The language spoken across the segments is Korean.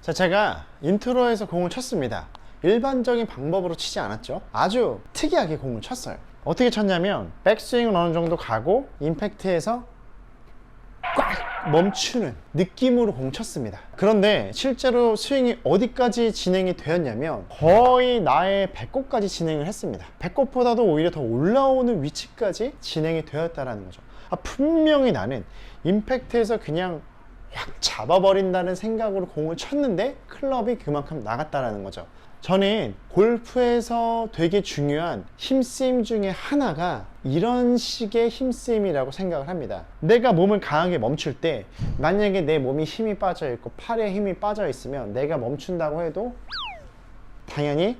자, 제가 인트로에서 공을 쳤습니다. 일반적인 방법으로 치지 않았죠. 아주 특이하게 공을 쳤어요. 어떻게 쳤냐면 백스윙은 어느 정도 가고 임팩트에서 꽉 멈추는 느낌으로 공 쳤습니다. 그런데 실제로 스윙이 어디까지 진행이 되었냐면 거의 나의 배꼽까지 진행을 했습니다. 배꼽보다도 오히려 더 올라오는 위치까지 진행이 되었다라는 거죠. 아, 분명히 나는 임팩트에서 그냥 확 잡아버린다는 생각으로 공을 쳤는데 클럽이 그만큼 나갔다라는 거죠. 저는 골프에서 되게 중요한 힘쓰임 중에 하나가 이런 식의 힘쓰임이라고 생각을 합니다. 내가 몸을 강하게 멈출 때 만약에 내 몸이 힘이 빠져 있고 팔에 힘이 빠져 있으면 내가 멈춘다고 해도 당연히 휙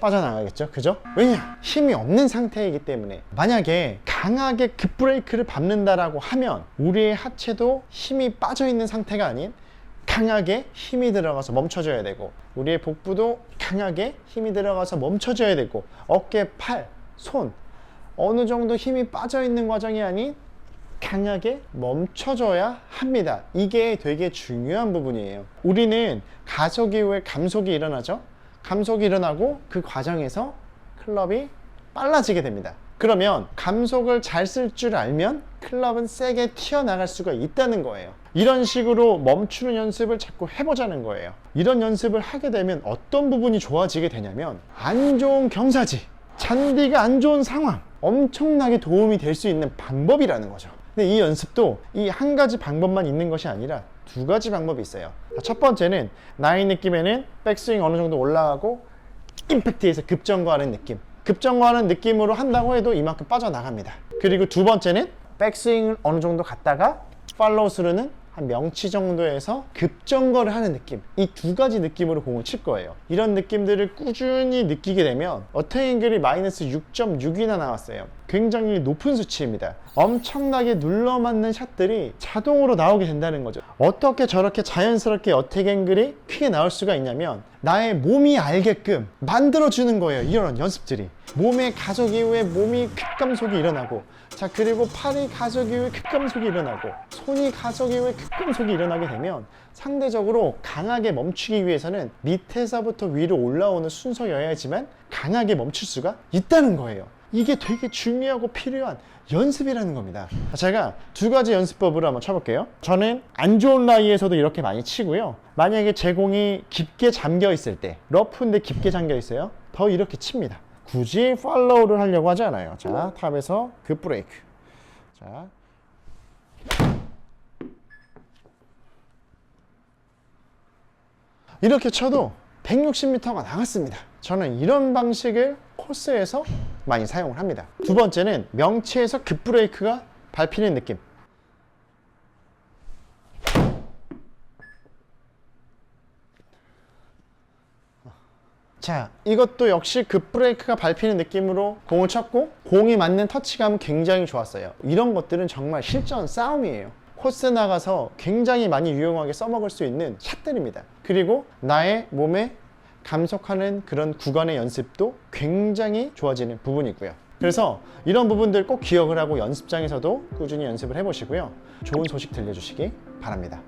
빠져나가겠죠. 그죠? 왜냐? 힘이 없는 상태이기 때문에 만약에 강하게 급브레이크를 밟는다라고 하면 우리의 하체도 힘이 빠져 있는 상태가 아닌 강하게 힘이 들어가서 멈춰줘야 되고 우리의 복부도 강하게 힘이 들어가서 멈춰줘야 되고 어깨, 팔, 손 어느 정도 힘이 빠져 있는 과정이 아닌 강하게 멈춰줘야 합니다. 이게 되게 중요한 부분이에요. 우리는 가속 이후에 감속이 일어나죠. 감속이 일어나고 그 과정에서 클럽이 빨라지게 됩니다. 그러면 감속을 잘 쓸 줄 알면 클럽은 세게 튀어나갈 수가 있다는 거예요. 이런 식으로 멈추는 연습을 자꾸 해보자는 거예요. 이런 연습을 하게 되면 어떤 부분이 좋아지게 되냐면 안 좋은 경사지, 잔디가 안 좋은 상황, 엄청나게 도움이 될 수 있는 방법이라는 거죠. 근데 이 연습도 이 한 가지 방법만 있는 것이 아니라 두 가지 방법이 있어요. 첫 번째는 나의 느낌에는 백스윙 어느 정도 올라가고 임팩트에서 급정거하는 느낌. 급정거하는 느낌으로 한다고 해도 이만큼 빠져나갑니다. 그리고 두 번째는 백스윙을 어느 정도 갔다가 팔로우 스루는 한 명치 정도에서 급정거를 하는 느낌. 이 두 가지 느낌으로 공을 칠 거예요. 이런 느낌들을 꾸준히 느끼게 되면 어테인글이 마이너스 6.6이나 나왔어요. 굉장히 높은 수치입니다. 엄청나게 눌러 맞는 샷들이 자동으로 나오게 된다는 거죠. 어떻게 저렇게 자연스럽게 어택 앵글이 크게 나올 수가 있냐면 나의 몸이 알게끔 만들어주는 거예요. 이런 연습들이. 몸의 가속 이후에 몸이 급감속이 일어나고 자 그리고 팔이 가속 이후에 급감속이 일어나고 손이 가속 이후에 급감속이 일어나게 되면 상대적으로 강하게 멈추기 위해서는 밑에서부터 위로 올라오는 순서여야지만 강하게 멈출 수가 있다는 거예요. 이게 되게 중요하고 필요한 연습이라는 겁니다. 제가 두 가지 연습법으로 한번 쳐볼게요. 저는 안 좋은 라이에서도 이렇게 많이 치고요. 만약에 제 공이 깊게 잠겨 있을 때, 러프인데 깊게 잠겨 있어요. 더 이렇게 칩니다. 굳이 팔로우를 하려고 하지 않아요. 자, 탑에서 급 브레이크. 자. 이렇게 쳐도 160m가 나갔습니다. 저는 이런 방식을 코스에서 많이 사용을 합니다. 두 번째는 명치에서 급브레이크가 밟히는 느낌. 자, 이것도 역시 급브레이크가 밟히는 느낌으로 공을 쳤고 공이 맞는 터치감은 굉장히 좋았어요. 이런 것들은 정말 실전 싸움이에요. 코스 나가서 굉장히 많이 유용하게 써먹을 수 있는 샷들입니다. 그리고 나의 몸에 감속하는 그런 구간의 연습도 굉장히 좋아지는 부분이고요. 그래서 이런 부분들 꼭 기억을 하고 연습장에서도 꾸준히 연습을 해보시고요. 좋은 소식 들려주시기 바랍니다.